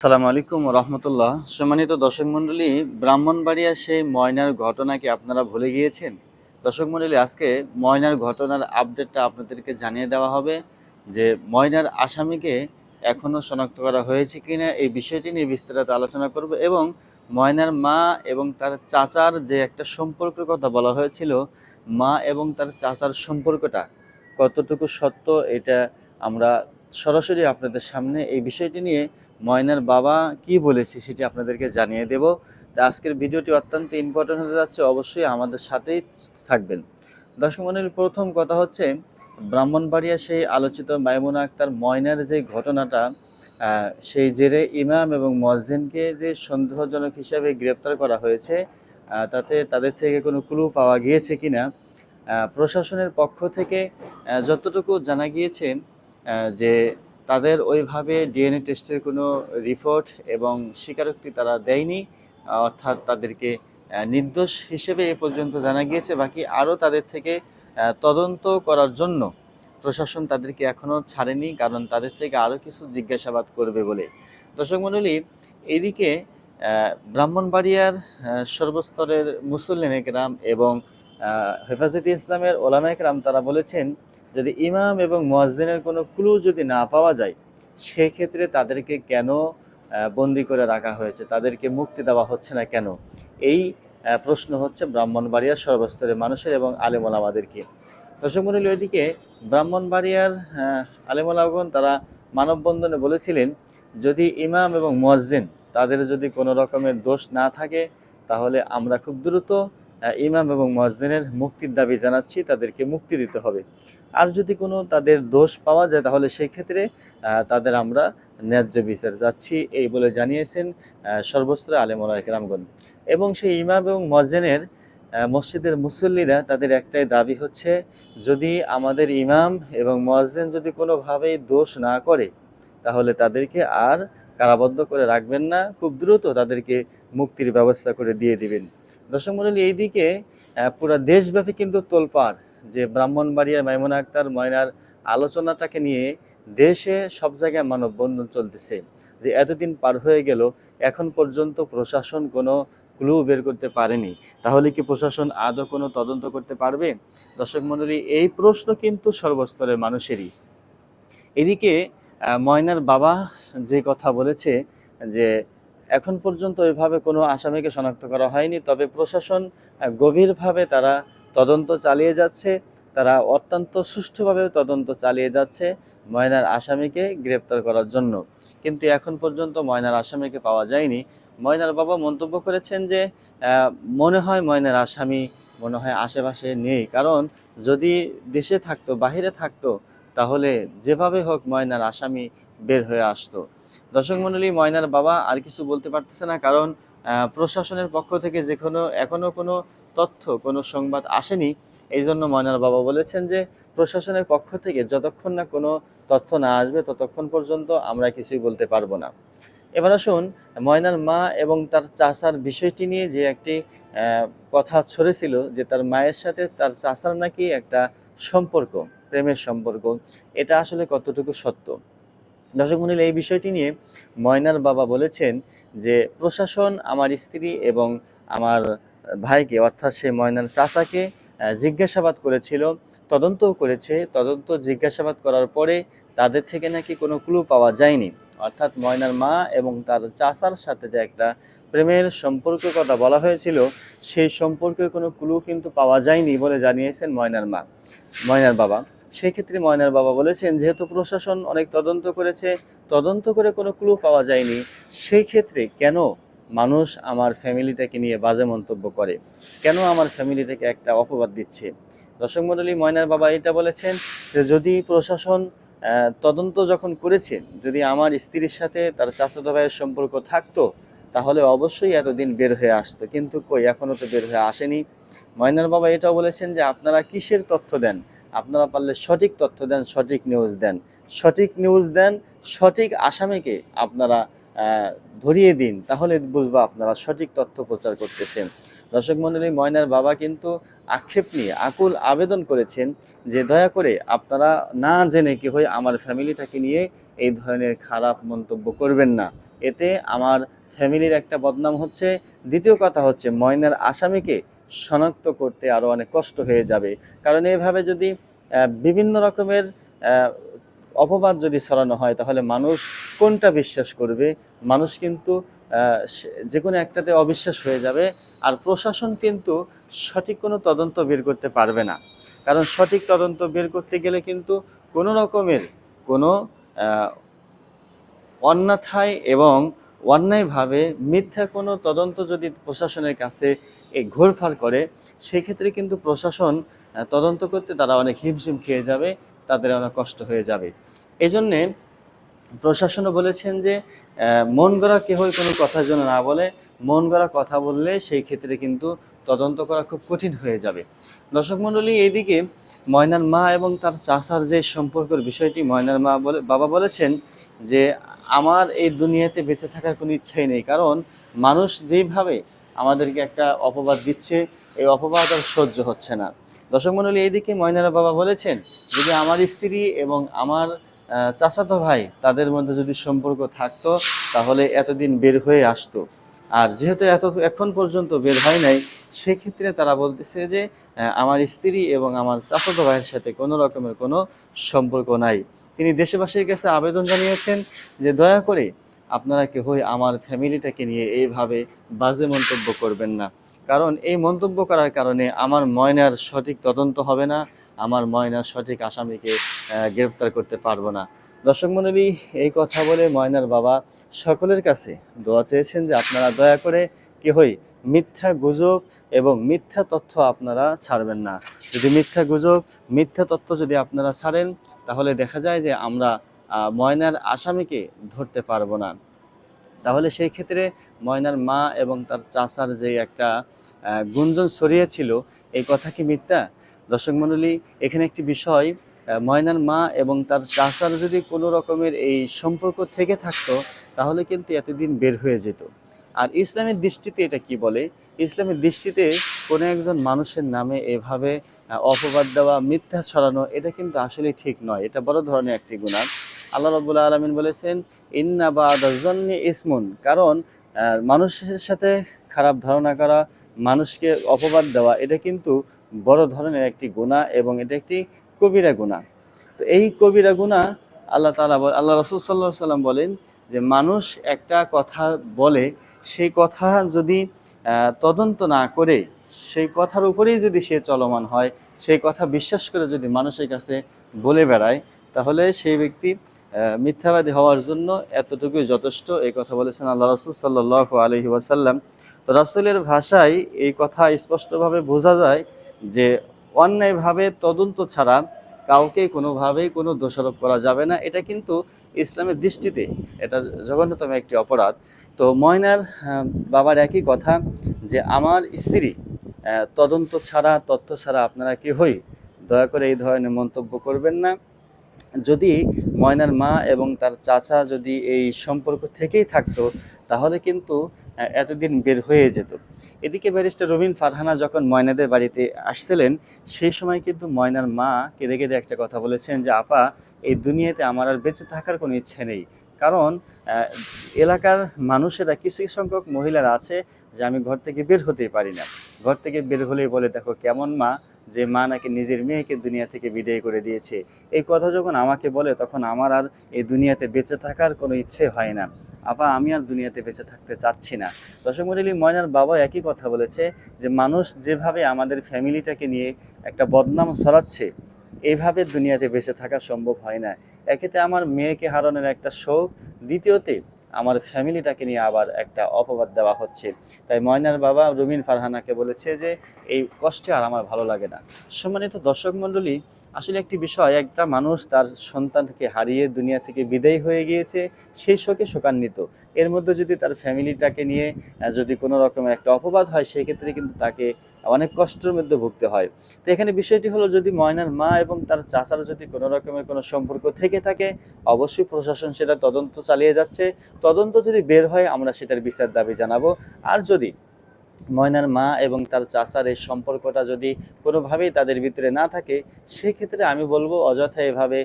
আসসালামু আলাইকুম রহমতুল্লাহ। সম্মানিত দর্শক মণ্ডলী, ব্রাহ্মণবাড়িয়া সেই ময়নার ঘটনা কি আপনারা ভুলে গিয়েছেন? দর্শক মণ্ডলী, আজকে ময়নার ঘটনার আপডেটটা আপনাদেরকে জানিয়ে দেওয়া হবে যে ময়নার আসামিকে এখনও শনাক্ত করা হয়েছে কিনা এই বিষয়টি নিয়ে বিস্তারিত আলোচনা করব এবং ময়নার মা এবং তার চাচার যে একটা সম্পর্কের কথা বলা হয়েছিল, মা এবং তার চাচার সম্পর্কটা কতটুকু সত্য এটা আমরা সরাসরি আপনাদের সামনে এই বিষয়টি নিয়ে ময়নার বাবা কি বলেছে সেটি আপনাদেরকে জানিয়ে দেব। তা আজকের ভিডিওটি অত্যন্ত ইম্পর্টেন্ট হতে যাচ্ছে, অবশ্যই আমাদের সাথেই থাকবেন। দর্শক মন্ডলীর প্রথম কথা হচ্ছে, ব্রাহ্মণবাড়িয়া সেই আলোচিত মাইমুনা আক্তার ময়নার যে ঘটনাটা সেই জেরে ইমাম এবং মসজিদকে যে সন্দেহজনক হিসাবে গ্রেপ্তার করা হয়েছে তাতে তাদের থেকে কোনো ক্লু পাওয়া গিয়েছে কিনা প্রশাসনের পক্ষ থেকে যতটুকু জানা গিয়েছে যে তাদের ওইভাবে ডিএনএ টেস্টের কোনো রিপোর্ট এবং স্বীকারোক্তি তারা দেয়নি। অর্থাৎ তাদেরকে নির্দোষ হিসেবে এ পর্যন্ত জানা গিয়েছে। বাকি আরও তাদের থেকে তদন্ত করার জন্য প্রশাসন তাদেরকে এখনও ছাড়েনি, কারণ তাদের থেকে আরও কিছু জিজ্ঞাসাবাদ করবে বলে। দর্শক মণ্ডলী, এদিকে ব্রাহ্মণবাড়িয়ার সর্বস্তরের মুসল্লিন একরাম এবং হেফাজতে ইসলামের ওলামা একরাম তারা বলেছেন যদি ইমাম এবং মুয়াজ্জিনের কোনো ক্লু যদি না পাওয়া যায়, সেক্ষেত্রে তাদেরকে কেন বন্দি করে রাখা হয়েছে? তাদেরকে মুক্তি দেওয়া হচ্ছে না কেন? এই প্রশ্ন হচ্ছে ব্রাহ্মণবাড়িয়ার সর্বস্তরের মানুষের এবং আলেমোলামাদেরকে। দর্শক মন্ডলী, ওইদিকে ব্রাহ্মণবাড়িয়ার আলেমোলাগণ তারা মানববন্ধনে বলেছিলেন, যদি ইমাম এবং মুয়াজ্জিন তাদের যদি কোনো রকমের দোষ না থাকে, তাহলে আমরা খুব দ্রুত ইমাম এবং মুয়াজ্জিনের মুক্তির দাবি জানাচ্ছি, তাদেরকে মুক্তি দিতে হবে। আর যদি কোনো তাদের দোষ পাওয়া যায়, তাহলে সেই ক্ষেত্রে তাদের আমরা ন্যায্য বিচার যাচ্ছি এই বলে জানিয়েছেন সর্বস্ত্র আলেমরা একরামগণ এবং সেই ইমাম এবং মসজিদের মসজিদের মুসল্লিরা তাদের একটাই দাবি হচ্ছে, যদি আমাদের ইমাম এবং মসজিদ যদি কোনোভাবেই দোষ না করে, তাহলে তাদেরকে আর কারাবদ্ধ করে রাখবেন না। খুব দ্রুত তাদেরকে মুক্তির ব্যবস্থা করে দিয়ে দিবেন। দর্শক মন্ডলী এইদিকে পুরো দেশব্যাপী কিন্তু তোলপাড়। যে ব্রাহ্মণবাড়িয়া মাইমুনা আক্তার ময়নার আলোচনাটাকে নিয়ে দেশে সব জায়গায় মানববন্ধন চলতেছে। যে এতদিন পার হয়ে গেল, এখন পর্যন্ত প্রশাসন কোনো ক্লু বের করতে পারেনি। তাহলে কি প্রশাসন আদৌ কোনো তদন্ত করতে পারবে? দর্শক মণ্ডলী, এই প্রশ্ন কিন্তু সর্বস্তরের মানুষেরই। এদিকে ময়নার বাবা যে কথা বলেছে, যে এখন পর্যন্ত ওইভাবে কোনো আসামিকে শনাক্ত করা হয়নি, তবে প্রশাসন গভীরভাবে তারা তদন্ত চালিয়ে যাচ্ছে। তারা অত্যন্ত সুষ্ঠুভাবে তদন্ত চালিয়ে যাচ্ছে ময়নার আসামিকে গ্রেপ্তার করার জন্য। কিন্তু এখন পর্যন্ত ময়নার আসামিকে পাওয়া যায়নি। ময়নার বাবা মন্তব্য করেছেন যে মনে হয় ময়নার আসামি, মনে হয় আশেপাশে নেই। কারণ যদি দেশে থাকতো, বাহিরে থাকতো, তাহলে যেভাবে হোক ময়নার আসামি বের হয়ে আসতো। দর্শক মণ্ডলী, ময়নার বাবা আর কিছু বলতে পারতেছে না কারণ প্রশাসনের পক্ষ থেকে যে কোনো এখনও কোনো তথ্য কোনো সংবাদ আসেনি এই জন্য ময়নার বাবা বলেছেন যে প্রশাসনের পক্ষ থেকে যতক্ষণ না কোনো তথ্য না আসবে ততক্ষণ পর্যন্ত আমরা কিছুই বলতে পারব না। এবার আসুন ময়নার মা এবং তার চাচার বিষয়টি নিয়ে যে একটি কথা ছড়েছিল যে তার মায়ের সাথে তার চাচার নাকি একটা সম্পর্ক, প্রেমের সম্পর্ক, এটা আসলে কতটুকু সত্য? দর্শক মন্ডলী, এই বিষয়টি নিয়ে ময়নার বাবা বলেছেন যে প্রশাসন আমার স্ত্রী এবং আমার ভাইকে, অর্থাৎ সে ময়নার চাচাকে জিজ্ঞাসাবাদ করেছিল, তদন্তও করেছে। তদন্ত জিজ্ঞাসাবাদ করার পরে তাদের থেকে নাকি কোনো ক্লু পাওয়া যায়নি। অর্থাৎ ময়নার মা এবং তার চাচার সাথে যে একটা প্রেমের সম্পর্কের কথা বলা হয়েছিল, সেই সম্পর্কে কোনো ক্লু কিন্তু পাওয়া যায়নি বলে জানিয়েছেন ময়নার মা, ময়নার বাবা। সেক্ষেত্রে ময়নার বাবা বলেছেন, যেহেতু প্রশাসন অনেক তদন্ত করেছে, তদন্ত করে কোনো ক্লু পাওয়া যায়নি সেই ক্ষেত্রে কেন মানুষ আমার ফ্যামিলিটাকে নিয়ে বাজে মন্তব্য করে। কেন আমার ফ্যামিলিটাকে একটা অপবাদ দিচ্ছে? দর্শক মণ্ডলী, ময়নার বাবা এটা বলেছেন যে, যদি প্রশাসন তদন্ত যখন করেছে, যদি আমার স্ত্রীর সাথে তার চাচাতো ভাইয়ের সম্পর্ক থাকতো, তাহলে অবশ্যই এতদিন বের হয়ে আসতো। কিন্তু কই এখনও তো বের হয়ে আসেনি। ময়নার বাবা এটাও বলেছেন যে, আপনারা কিসের তথ্য দেন? আপনারা পারলে সঠিক তথ্য দেন, সঠিক নিউজ দেন। সঠিক নিউজ দেন, সঠিক আসামিকে আপনারা ধরিয়ে দিন, তাহলে বুঝবা আপনারা সঠিক তথ্য প্রচার করতেছেন। দর্শক মণ্ডলী, ময়নার বাবা কিন্তু আক্ষেপ নিয়ে আকুল আবেদন করেছেন যে, দয়া করে আপনারা না জেনে কি হয় আমার ফ্যামিলিটাকে নিয়ে এই ধরনের খারাপ মন্তব্য করবেন না। এতে আমার ফ্যামিলির একটা বদনাম হচ্ছে। দ্বিতীয় কথা হচ্ছে, ময়নার আসামিকে শনাক্ত করতে আরও অনেক কষ্ট হয়ে যাবে। কারণ এইভাবে যদি বিভিন্ন রকমের অপবাদ যদি ছড়ানো হয়, তাহলে মানুষ কোনটা বিশ্বাস করবে? মানুষ কিন্তু যে কোনো একটাতে অবিশ্বাস হয়ে যাবে আর প্রশাসন কিন্তু সঠিক কোনো তদন্ত বের করতে পারবে না। কারণ সঠিক তদন্ত বের করতে গেলে কিন্তু কোনো রকমের কোনো অন্যথায় এবং অন্যায়ভাবে মিথ্যা কোনো তদন্ত যদি প্রশাসনের কাছে এই ঘোরফার করে, সেক্ষেত্রে কিন্তু প্রশাসন তদন্ত করতে তারা অনেক হিমশিম খেয়ে যাবে, তাদের অনেক কষ্ট হয়ে যাবে। এই জন্যে প্রশাসনও বলেছেন যে মন গড়া কেহই কোনো কথা যেন না বলে। মন গড়া কথা বললে সেই ক্ষেত্রে কিন্তু তদন্ত করা খুব কঠিন হয়ে যাবে। দর্শক মণ্ডলী, এইদিকে ময়নার মা এবং তার চাচার যে সম্পর্কের বিষয়টি ময়নার মা বলে, বাবা বলেছেন যে, আমার এই দুনিয়াতে বেঁচে থাকার কোনো ইচ্ছাই নেই। কারণ মানুষ যেইভাবে আমাদেরকে একটা অপবাদ দিচ্ছে, এই অপবাদ আর সহ্য হচ্ছে না। দর্শক মণ্ডলী, এইদিকে ময়নারা বাবা বলেছেন, যদি আমার স্ত্রী এবং আমার চাচাতো ভাই, তাদের মধ্যে যদি সম্পর্ক থাকতো, তাহলে এতদিন বের হয়ে আসতো। আর যেহেতু এত, এখন পর্যন্ত বের হয় নাই, সেক্ষেত্রে তারা বলতেছে যে আমার স্ত্রী এবং আমার চাচাতো ভাইয়ের সাথে কোনো রকমের কোনো সম্পর্ক নাই। তিনি দেশবাসীর কাছে আবেদন জানিয়েছেন যে, দয়া করে আপনারা কেউই আমার ফ্যামিলিটাকে নিয়ে এইভাবে বাজে মন্তব্য করবেন না। কারণ এই মন্তব্য করার কারণে আমার ময়নার সঠিক তদন্ত হবে না আমার ময়নার সঠিক আসামিকে গ্রেপ্তার করতে পারব না। দর্শক মণ্ডলী, এই কথা বলে ময়নার বাবা সকলের কাছে দোয়া চেয়েছেন যে আপনারা দয়া করে কেহই মিথ্যা গুজব এবং মিথ্যা তথ্য আপনারা ছাড়বেন না। যদি মিথ্যা গুজব, মিথ্যা তথ্য যদি আপনারা ছাড়েন, তাহলে দেখা যায় যে আমরা ময়নার আসামিকে ধরতে পারব না। তাহলে সেই ক্ষেত্রে ময়নার মা এবং তার চাচার যে একটা গুঞ্জন ছড়িয়েছিল, এই কথা কি মিথ্যা? দর্শক মণ্ডলী এখানে একটি বিষয় ময়নার মা এবং তার চাচার যদি কোনো রকমের এই সম্পর্ক থেকে থাকতো, তাহলে কিন্তু এতদিন বের হয়ে যেত। আর ইসলামের দৃষ্টিতে এটা কি বলে? ইসলামের দৃষ্টিতে কোনো একজন মানুষের নামে এভাবে অপবাদ দেওয়া, মিথ্যা ছড়ানো, এটা কিন্তু আসলে ঠিক নয়। এটা বড় ধরনের একটি গুণা আল্লাহ রবুল্লা আলমিন বলেছেন, ইন্না বা দজন্নি ইসমুন। কারণ মানুষের সাথে খারাপ ধারণা করা, মানুষকে অপবাদ দেওয়া, এটা কিন্তু বড় ধরনের একটি গুণা এবং এটা একটি কবিরা গুণা। তো এই কবিরা গুণা আল্লাহ তালা আল্লাহ রসুল সাল্লাহ সাল্লাম বলেন যে মানুষ একটা কথা বলে, সেই কথা যদি তদন্ত না করে, সেই কথার উপরেই যদি সে চলমান হয়, সেই কথা বিশ্বাস করে যদি মানুষের কাছে বলে বেড়ায়, তাহলে সেই ব্যক্তি মিথ্যাবাদী হওয়ার জন্য এতটুকুই যথেষ্ট। এই কথা বলেছেন আল্লাহ রসুল সাল্লাহ আলহি ওয়াসাল্লাম। তো রাসুলের ভাষায় এই কথা স্পষ্টভাবে বোঝা যায় যে অন্যায়ভাবে তদন্ত ছাড়া কাউকে কোনোভাবেই কোনো দোষারোপ করা যাবে না। এটা কিন্তু ইসলামের দৃষ্টিতে এটা জঘন্যতম একটি অপরাধ। তো ময়নার বাবার একই কথা যে আমার স্ত্রী তদন্ত ছাড়া, তথ্য ছাড়া আপনারা কেউই দয়া করে এই ধরনের মন্তব্য করবেন না। যদি ময়নার মা এবং তার চাচা যদি এই সম্পর্ক থেকেই থাকতো, তাহলে কিন্তু এতদিন বের হয়ে যেত। এদিকে ব্যারিস্টার রবিন ফারহানা যখন ময়নাদের বাড়িতে আসছিলেন সেই সময় কিন্তু ময়নার মা কেঁদে কেঁদে একটা কথা বলেছেন যে, আপা, এই দুনিয়াতে আমার আর বেঁচে থাকার কোনো ইচ্ছে নেই। কারণ এলাকার মানুষেরা কিছু সংখ্যক মহিলারা আছে যে, আমি ঘর থেকে বের হতেই পারি না। ঘর থেকে বের হলেই বলে, দেখো, কেমন মা যে মা নাকি নিজের মেয়েকে দুনিয়া থেকে বিদায় করে দিয়েছে। এই কথা যখন আমাকে বলে, তখন আমার আর এই দুনিয়াতে বেঁচে থাকার কোনো ইচ্ছে হয় না। আপা, আমি আর দুনিয়াতে বেঁচে থাকতে চাচ্ছি না। দর্শক ময়নার বাবা একই কথা বলেছে যে, মানুষ যেভাবে আমাদের ফ্যামিলিটাকে নিয়ে একটা বদনাম ছড়াচ্ছে এইভাবে দুনিয়াতে বেঁচে থাকা সম্ভব হয় না। একেতে আমার মেয়েকে হারানোর একটা শোক, দ্বিতীয়তে আমার ফ্যামিলিটাকে নিয়ে আবার একটা অপবাদ দেওয়া হচ্ছে। তাই ময়নার বাবা রুমিন ফারহানাকে বলেছে যে, এই কষ্টে আর আমার ভালো লাগে না। সম্মানিত দর্শক মণ্ডলী, আসলে একটি বিষয়, একটা মানুষ তার সন্তানকে হারিয়ে দুনিয়া থেকে বিদায়ী হয়ে গিয়েছে সেই শোকে শোকান্বিত। এর মধ্যে যদি তার ফ্যামিলিটাকে নিয়ে যদি কোনো রকমের একটা অপবাদ হয় সেক্ষেত্রে কিন্তু তাকে অনেক কষ্টের মধ্যে ভুগতে হয়। তো এখানে বিষয়টি হলো, যদি ময়নার মা এবং তার চাচার যদি কোনো রকমের কোনো সম্পর্ক থেকে থাকে, অবশ্যই প্রশাসন সেটা তদন্ত চালিয়ে যাচ্ছে। তদন্ত যদি বের হয়, আমরা সেটার বিচার দাবি জানাব। আর যদি ময়নার মা এবং তার চাচার এই সম্পর্কটা যদি কোনোভাবেই তাদের ভিতরে না থাকে, সেক্ষেত্রে আমি বলব অযথা এভাবে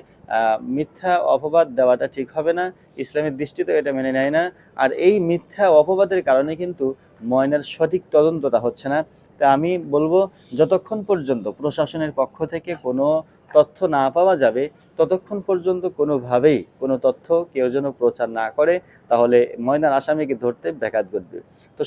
মিথ্যা অপবাদ দেওয়াটা ঠিক হবে না। ইসলামের দৃষ্টিতে এটা মেনে নেয় না। আর এই মিথ্যা অপবাদের কারণে কিন্তু ময়নার সঠিক তদন্তটা হচ্ছে না। তা আমি বলব যতক্ষণ পর্যন্ত প্রশাসনের পক্ষ থেকে কোনো তথ্য না পাওয়া যাবে, ততক্ষণ পর্যন্ত কোনোভাবেই কোনো তথ্য কেউ যেন প্রচার না করে, তাহলে ময়নার আসামিকে ধরতে ব্যাঘাত ঘটবে। তো